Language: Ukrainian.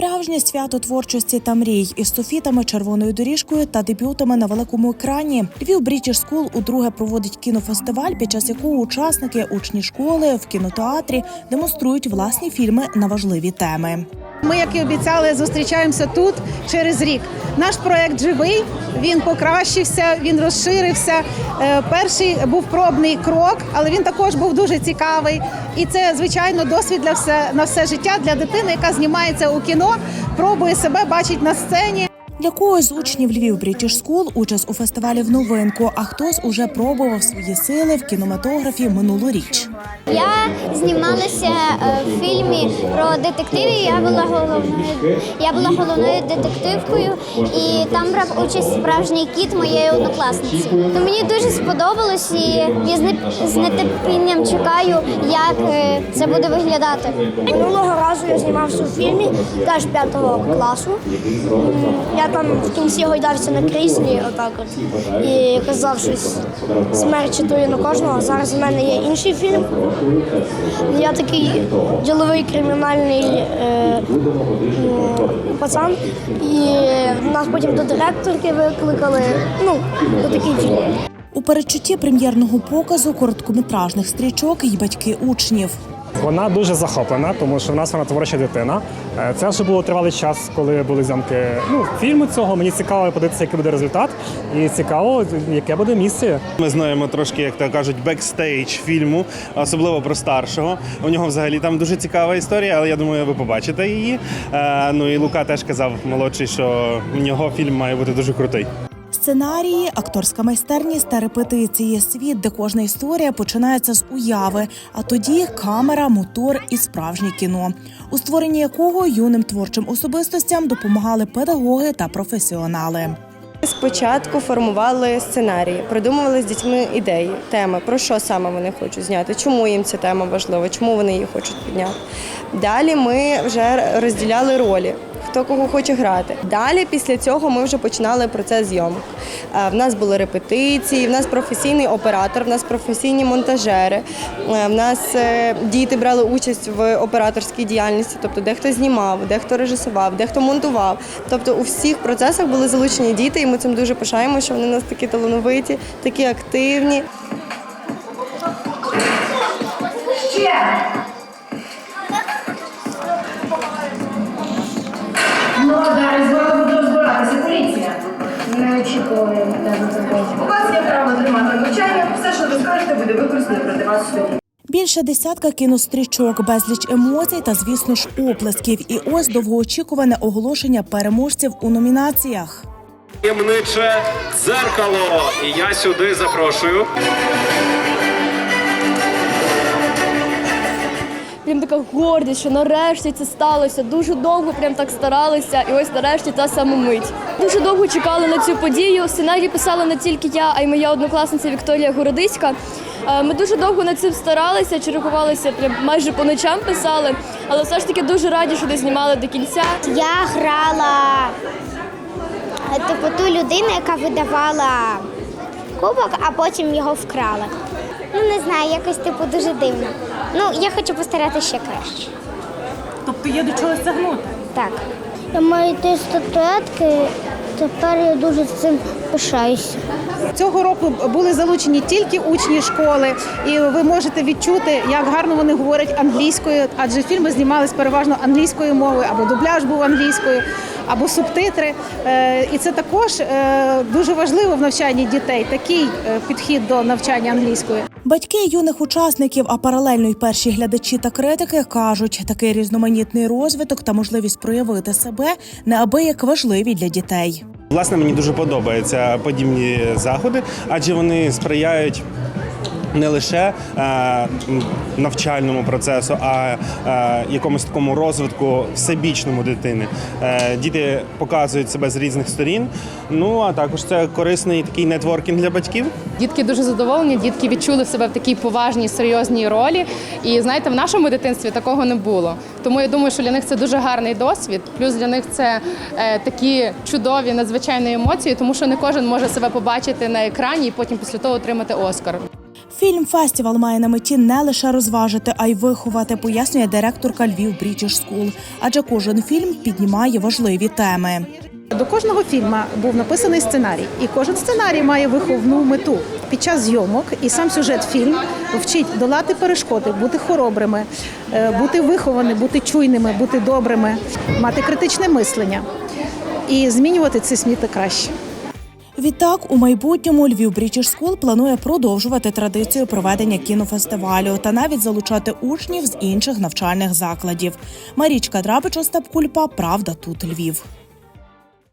Справжнє свято творчості та мрій із софітами, червоною доріжкою та дебютами на великому екрані. Львів Брітіш Скул удруге проводить кінофестиваль, під час якого учасники, учні школи в кінотеатрі демонструють власні фільми на важливі теми. Ми, як і обіцяли, зустрічаємося тут через рік. Наш проект живий, він покращився, він розширився. Е, Перший був пробний крок, але він також був дуже цікавий. І це, звичайно, досвід для все на все життя для дитини, яка знімається у кіно, пробує себе, бачить на сцені. Для когось з учнів Львів Брітіш Скул участь у фестивалі в новинку, а хтось уже пробував свої сили в кінематографі минулоріч. Я знімалася е, в фільмі про детективів. Я була головною. Я була головною детективкою, і там брав участь справжній кіт моєї однокласниці. То мені дуже сподобалось, і я з нетерпінням чекаю, як е, це буде виглядати. Минулого разу я знімався у фільмі теж п'ятого класу. Я там в кінці гойдався на кріслі, отак от, і казав щось читує на кожного. Зараз в мене є інший фільм. Я такий діловий кримінальний е, пацан. І нас потім до директорки викликали. Ну, до такий фільм. У передчутті прем'єрного показу короткометражних стрічок й батьки учнів. Вона дуже захоплена, тому що в нас вона творча дитина. Е, Це вже було тривалий час, коли були зйомки ну, фільму цього. Мені цікаво подивитися, який буде результат, і цікаво, яке буде місце. Ми знаємо трошки, як то кажуть, бекстейдж фільму, особливо про старшого. У нього взагалі там дуже цікава історія, але я думаю, ви побачите її. Е, ну і Лука теж казав молодший, що у нього фільм має бути дуже крутий. Сценарії, акторська майстерність та репетиції світ, де кожна історія починається з уяви, а тоді камера, мотор і справжнє кіно, у створенні якого юним творчим особистостям допомагали педагоги та професіонали. Спочатку формували сценарії, придумували з дітьми ідеї, теми, про що саме вони хочуть зняти, чому їм ця тема важлива, чому вони її хочуть підняти. Далі ми вже розділяли ролі. Хто кого хоче грати. Далі після цього ми вже починали процес зйомок. Е, В нас були репетиції, в нас професійний оператор, в нас професійні монтажери. е, В нас е, діти брали участь в операторській діяльності, тобто дехто знімав, дехто режисував, дехто монтував. Тобто у всіх процесах були залучені діти, і ми цим дуже пишаємо, що вони у нас такі талановиті, такі активні. Ну, У вас є право тримати навчання. Все, що ви скажете, буде використано проти вас суді. Більше десятка кінострічок, безліч емоцій та, звісно ж, оплесків. І ось довгоочікуване оголошення переможців у номінаціях. Таємниче дзеркало. І я сюди запрошую. Прям така гордість, що нарешті це сталося. Дуже довго прям так старалися, і ось нарешті та сама мить. Дуже довго чекали на цю подію. Сценарій писала не тільки я, а й моя однокласниця Вікторія Городиська. Е, Ми дуже довго над цим старалися, чергувалися, прям майже по ночам писали, але все ж таки дуже раді, що дознімали до кінця. Я грала типу ту людину, яка видавала кубок, а потім його вкрала. Ну не знаю, якось типу дуже дивно. Ну я хочу постаратися ще краще. Тобто є до чогось тягнути. Так. Я маю ті статуетки, тепер я дуже цим пишаюся. Цього року були залучені тільки учні школи, і ви можете відчути, як гарно вони говорять англійською, адже фільми знімались переважно англійською мовою, або дубляж був англійською, або субтитри. Е, І це також е, дуже важливо в навчанні дітей. Такий е, підхід до навчання англійської. Батьки юних учасників, а паралельно й перші глядачі та критики кажуть, такий різноманітний розвиток та можливість проявити себе неабияк важливі для дітей. Власне, мені дуже подобаються подібні заходи, адже вони сприяють. Не лише е, навчальному процесу, а е, якомусь такому розвитку всебічному дитини. Е, діти показують себе з різних сторін. Ну а також це корисний такий нетворкінг для батьків. Дітки дуже задоволені, дітки відчули себе в такій поважній, серйозній ролі. І знаєте, в нашому дитинстві такого не було. Тому я думаю, що для них це дуже гарний досвід. Плюс для них це такі чудові надзвичайні емоції, тому що не кожен може себе побачити на екрані і потім після того отримати Оскар. Фільм фестивал має на меті не лише розважити, а й виховати, пояснює директорка Львів British School. Адже кожен фільм піднімає важливі теми. До кожного фільму був написаний сценарій, і кожен сценарій має виховну мету. Під час зйомок і сам сюжет фільм вчить долати перешкоди, бути хоробрими, е, бути вихованими, бути чуйними, бути добрими, мати критичне мислення і змінювати світ на краще. Відтак, у майбутньому Львів British Скул планує продовжувати традицію проведення кінофестивалю та навіть залучати учнів з інших навчальних закладів. Марічка Драбич, Остап Кульпа, Правда тут Львів.